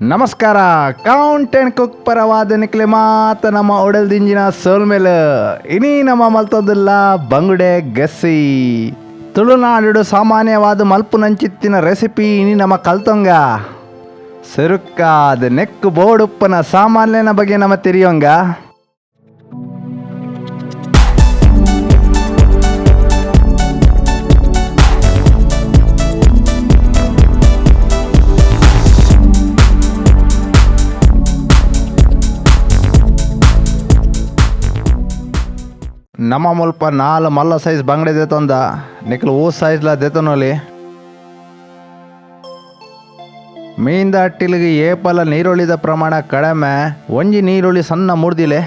ನಮಸ್ಕಾರ. Count and cook ಪರವಾದ ನಿಕ್ಲೆ ಮಾತ ನಮ್ಮ ಒಡಲ್ದಿಂಜಿನ ಸೋಲ್ ಮೇಲೆ ಇನಿ ನಮ್ಮ ಮಲ್ತೋದಿಲ್ಲ ಬಂಗುಡೆ ಗಸಿ ತುಳುನಾಡು ಸಾಮಾನ್ಯವಾದ ಮಲ್ಪು ನಂಚಿತ್ತಿನ ರೆಸಿಪಿ ಇನಿ ನಮ್ಮ ಕಲ್ತೊಂಗ. ಸೆರುಕ್ಕಾದ ನೆಕ್ಕು ಬೋಡುಪ್ಪನ ಸಾಮಾನ್ಯನ ಬಗ್ಗೆ ನಮ್ಮ ತಿರಿಯೋಂಗ ನಮ್ಮ ಮುಲ್ಪ ನಾಲ್ ಮಲ್ಲ ಸೈಜ್ ಬಂಗಡೆ ದೇತೊಂದ ನಿಕ್ಲು ಊ ಸೈಜ್ಲ ದೇತನೋಲಿ ಮೀನ್ದ ಅಟ್ಟಿಲಿಗೆ ಏಪಲ ನೀರುಳ್ಳಿದ ಪ್ರಮಾಣ ಕಡಿಮೆ, ಒಂಜಿ ನೀರುಳ್ಳಿ ಸಣ್ಣ ಮುಡ್ದಿಲೆ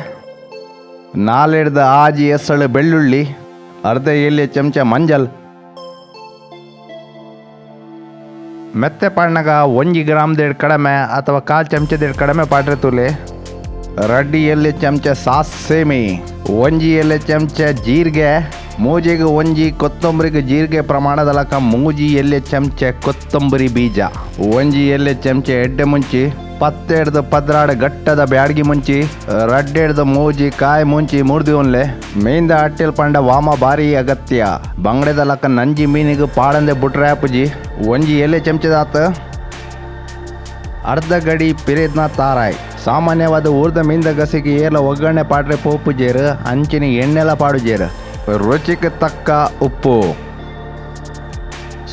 ನಾಲೆಡ್ದ ಆಜಿ ಎಸಳು ಬೆಳ್ಳುಳ್ಳಿ, ಅರ್ಧ ಎಲೆ ಚಮಚ ಮಂಜಲ್. ಮೆತ್ತೆ ಪಾಡ್ನಾಗ ಒಂಜಿ ಗ್ರಾಮ್ದೇಡ್ ಕಡಿಮೆ ಅಥವಾ ಕಾಲ್ ಚಮಚದೇಡ್ ಕಡಿಮೆ ಪಾಡ್ರೆ ತುಲೆ. ರಡ್ಡಿ ಎಲೆ ಚಮಚ ಸಾಸೇಮಿ ಒಂಜಿ ಎಲೆ ಚಮಚ ಜೀರಿಗೆ, ಮೂಜಿಗೆ ಒಂಜಿ, ಕೊತ್ತಂಬರಿಗೆ ಜೀರಿಗೆ ಪ್ರಮಾಣದ ಲಕ ಮೂಜಿ ಎಲೆ ಚಮಚ ಕೊತ್ತಂಬರಿ ಬೀಜ ಒಂಜಿ ಎಲೆ ಚಮಚ ಎಡ್ಡೆ ಮುಂಚಿ, ಪತ್ತೆಡ್ದು ಪದ್ರಾಡ ಗಟ್ಟದ ಬ್ಯಾಡ್ಗಿ ಮುಂಚಿ, ರಡ್ಡೆಡ್ದು ಮೂಜಿ, ಕಾಯಿ ಮುಂಚಿ, ಮುರ್ದಿ ಒನ್ಲೆ ಮೀನ್ದ ಅಟ್ಟಿಲ್ ಪಂಡ ವಾಮ ಬಾರಿ ಅಗತ್ಯ, ಬಂಗಡೆದ ಲಕ ನಂಜಿ ಮೀನಿಗೆ ಪಾಳಂದೆ ಬುಟ್ರೆ ಅಪ್ಪುಜಿ ಒಂಜಿ ಎಲೆ ಚಮಚದಾತ ಅರ್ಧ ಗಡಿ ಪಿರೇದ್ನ ತಾರಾಯ್. ಸಾಮಾನ್ಯವಾದ ಊರ್ದ ಮಿಂದ ಗಸಿಗೆ ಏರ್ಲ ಒಗ್ಗರಣೆ ಪಾಡ್ರೆ ಪೋಪು ಜೇರು, ಅಂಚಿನ ಎಣ್ಣೆಲ ಪಾಡು ಜೇರು. ರುಚಿಗೆ ತಕ್ಕ ಉಪ್ಪು.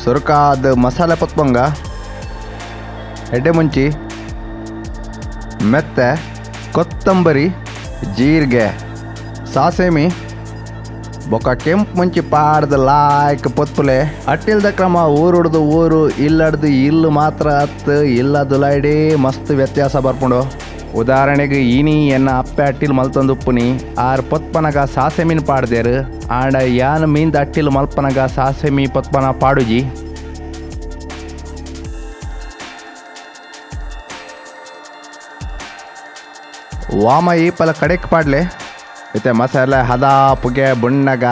ಸುರುಕಾದ ಮಸಾಲೆ ಪತ್ಪಂಗ ಎಡ್ಡೆ ಮುಂಚಿ ಮೆತ್ತೆ. ಕೊತ್ತಂಬರಿ. ಜೀರಿಗೆ. ಸಾಸೇಮಿ. ಬೊಕ್ಕ ಕೆಂಪು ಮುಂಚಿ ಪಾಡ್ದ ಲಾಯ್ಕ್ ಪೊತ್ಪುಲೆ. ಅಟ್ಟಿಲ್ದ ಕ್ರಮ ಊರುಡ್ದು ಊರು ಇಲ್ಲಡ್ದು ಇಲ್ಲು ಮಾತ್ರ ಹತ್ತು ಇಲ್ಲದು ಲೈಡಿ ಮಸ್ತ್ ವ್ಯತ್ಯಾಸ ಬರ್ಪುಂಡು. ಉದಾಹರಣೆಗೆ ಈನಿ ಎನ್ನ ಅಪ್ಪೆ ಅಟ್ಟಿಲ್ ಮಲ್ತೊಂದು ಉಪ್ಪುನಿ, ಆರ್ ಪೊತ್ಪನಗ ಸಾಸೆ ಮೀನ್ ಪಾಡ್ದೇರು, ಆಂಡ ಯಾನ್ ಮೀನ್ದ ಅಟ್ಟಿಲ್ ಮಲ್ಪನಗ ಸಾಸೆ ಮೀ ಪೊತ್ಪನ ಪಾಡುಜಿ. ವಾಮ ಈ ಪಲ ಕಡೆಕ್ ಪಾಡ್ಲೆ. ಇತ್ತೆ ಮಸಾಲೆ ಹದ ಪುಗೆ ಬುಣ್ಣಗ,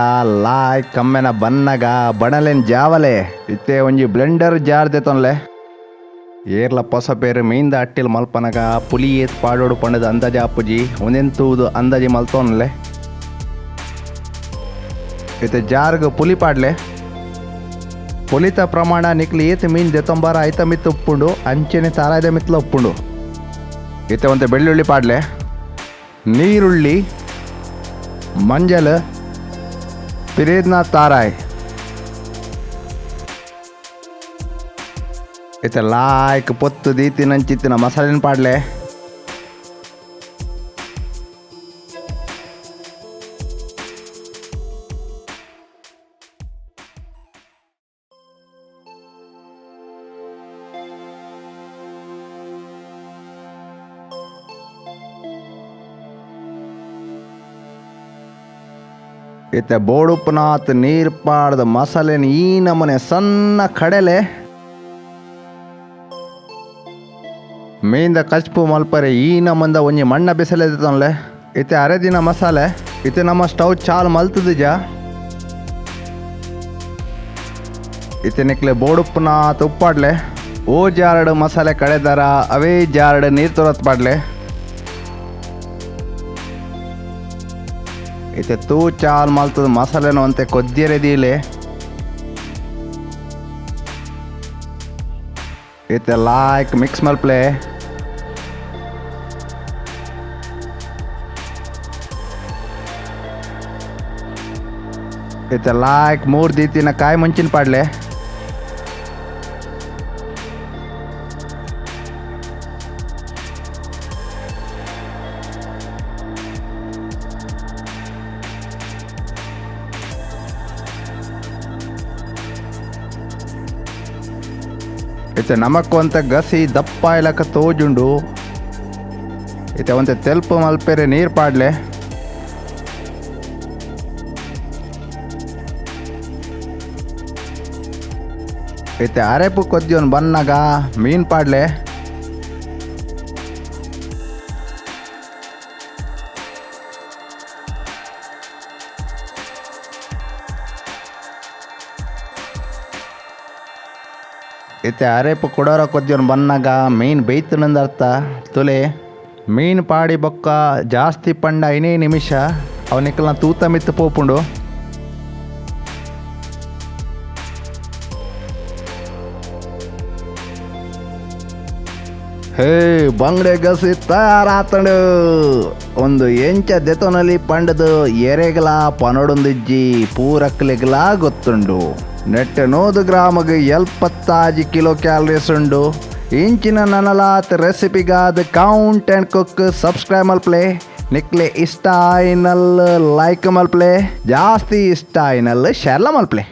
ಲಾಯ್ ಕಮ್ಮೆನ ಬನ್ನಗ, ಬಣಲೆನ್ ಜಾವಲೆ. ಇತ್ತೆ ಒಂಜಿ ಬ್ಲೆಂಡರ್ ಜಾರ್ ದೇತೊನ್ಲೆ ಮೀಂದ ಅಟ್ಟಿಲ್ ಮಲ್ಪನಗ, ಪುಲಿ ಏತ್ ಪಾಡೋಡು ಪಂಡದ ಅಂದಾಜ ಅಪ್ಪುಜಿ ಒಂದೆಂತೂದು ಅಂದಾಜಿ ಮಲ್ತೋನ್ಲೆ ಇತ್ತೆ ಜಾರ್ಗ್ ಪುಲಿ ಪಾಡ್ಲೆ. ಪುಲಿತ ಪ್ರಮಾಣ ನಿಕ್ಲಿ ಏತ್ ಮೀನ್ ದೆತೊಂಬಾರ ಐತ ಮಿತ್ ಉಪ್ಪುಂಡು, ಅಂಚೆನೆ ತಾರಾಯ್ದ ಮಿತ್ಲ ಉಪ್ಪುಂಡು. ಇತ್ತೆ ಒಂದು ಬೆಳ್ಳುಳ್ಳಿ ಪಾಡ್ಲೆ. ನೀರುಳ್ಳಿ, ಮಂಜಲ್, ಪಿರೇದ್ನ ತಾರಾಯ್. ಇತ್ತೆ ಲಾಯ್ಕ್ ಪೊತ್ತು ದೀತಿನಂಚಿತ್ತಿನ ಮಸಾಲಿನ ಪಾಡ್ಲೆ. ಇತ್ತೆ ಬೋಡುಪ್ನಾಥ್ ನೀರು ಪಾಡ್ದ ಮಸಾಲೆನ ಈ ನಮ್ಮನೆ ಸಣ್ಣ ಕಡಲೆ. ಮೇಯಿಂದ ಕಚ್ಪು ಮಲ್ಪರೆ, ಈ ನಮ್ಮಂದ ಒಂಜಿ ಮಣ್ಣ ಬಿಸಲೆದಲೆ ಇತ್ತೆ ಅರೆ ದಿನ ಮಸಾಲೆ, ಇತ್ತೆ ನಮ್ಮ ಸ್ಟೌ ಚಾಲ್ ಮಲ್ತದಿಜ ಇತ್ತೆ ನಿಕ್ಲೆ ಬೋಡುಪ್ಪನ ತುಪ್ಪಾಡ್ಲೆ. ಓ ಜಾರಡು ಮಸಾಲೆ ಕಳೆದಾರ, ಅವೇ ಜಾರಡು ನೀರು ತೊರತ್ ಪಾಡ್ಲೆ ಇತ್ತೆ ತೂ ಚಾಲ್ ಮಲ್ತದ ಮಸಾಲೆನ ಅಂತೆ ಕೊದ್ದಿರೆದಿಲೆ ಇತ್ತೆ ಲಾಯ್ಕ್ ಮಿಕ್ಸ್ ಮಲ್ಪ್ಲೆ. ಇತ್ತೆ ಲಾಯ್ಕ್ ಮೂರ್ ದೀತಿನ ಕಾಯಿ ಮುಂಚಿನ ಪಾಡ್ಲೆ. ಇತ್ತೆ ನಮಕ್ ಅಂತ ಗಸಿ ದಪ್ಪ ಇಲಕ ತೋಜುಂಡು. ಇತ್ತೆ ಒಂತೆ ತೆಲ್ಪು ಮಲ್ಪೆರೆ ನೀರು ಪಾಡ್ಲೆ. ಇತ್ತೆ, ಅರೆಪು ಕೊದ್ದಿಯೋನ್ ಬನ್ನಗ ಮೀನ್ ಪಾಡ್ಲೆ. ಇತ್ತೆ, ಅರೆಪು ಕೊಡೋರ ಕೊದ್ಯೋನ್ ಬನ್ನಾಗ ಮೀನು ಬೇಯ್ತನಂದ ಅರ್ಥ ತುಲೆ, ಮೀನ್ ಪಾಡಿ ಬೊಕ್ಕ ಜಾಸ್ತಿ ಪಂಡ ಐನೇ ನಿಮಿಷ. ಅವನಿಕ್ಕಲ್ನ ತೂತ ಮಿತ್ತು ಪೋಪುಂಡು. ಹೇ ಬಂಗ್ಡೆ ಗಸಿ ತಯಾರಾತಂಡು ಒಂದು ಎಂಚ ದೆತೊನಲಿ ಪಂಡದು ಎರೆಗಲ ಪನೊಡೊಂದಿಜ್ಜಿ ಪೂರಕ್ಲೆಗಲ ಗೊತ್ತುಂಡು. ನೆಟ್ಟೆ ನೋದು ಗ್ರಾಮಗ್ ಎಲ್ಪತ್ತಾಜಿ ಕಿಲೋ ಕ್ಯಾಲರೀಸ್ ಉಂಡು. ಇಂಚಿನ ನನಲಾತ್ ರೆಸಿಪಿಗಾದ ಕೌಂಟ್ ಅಂಡ್ ಕುಕ್ ಸಬ್ಸ್ಕ್ರೈಬ್ ಮಲ್ಪ್ಲೆ. ನಿಕ್ಲೆ ಇಷ್ಟ ಆಯ್ನಲ್ ಲೈಕ್ ಮಲ್ಪ್ಲೆ. ಜಾಸ್ತಿ ಇಷ್ಟ ಆಯ್ನಲ್ ಶೇರ್ಲ ಮಲ್ಪ್ಲೆ.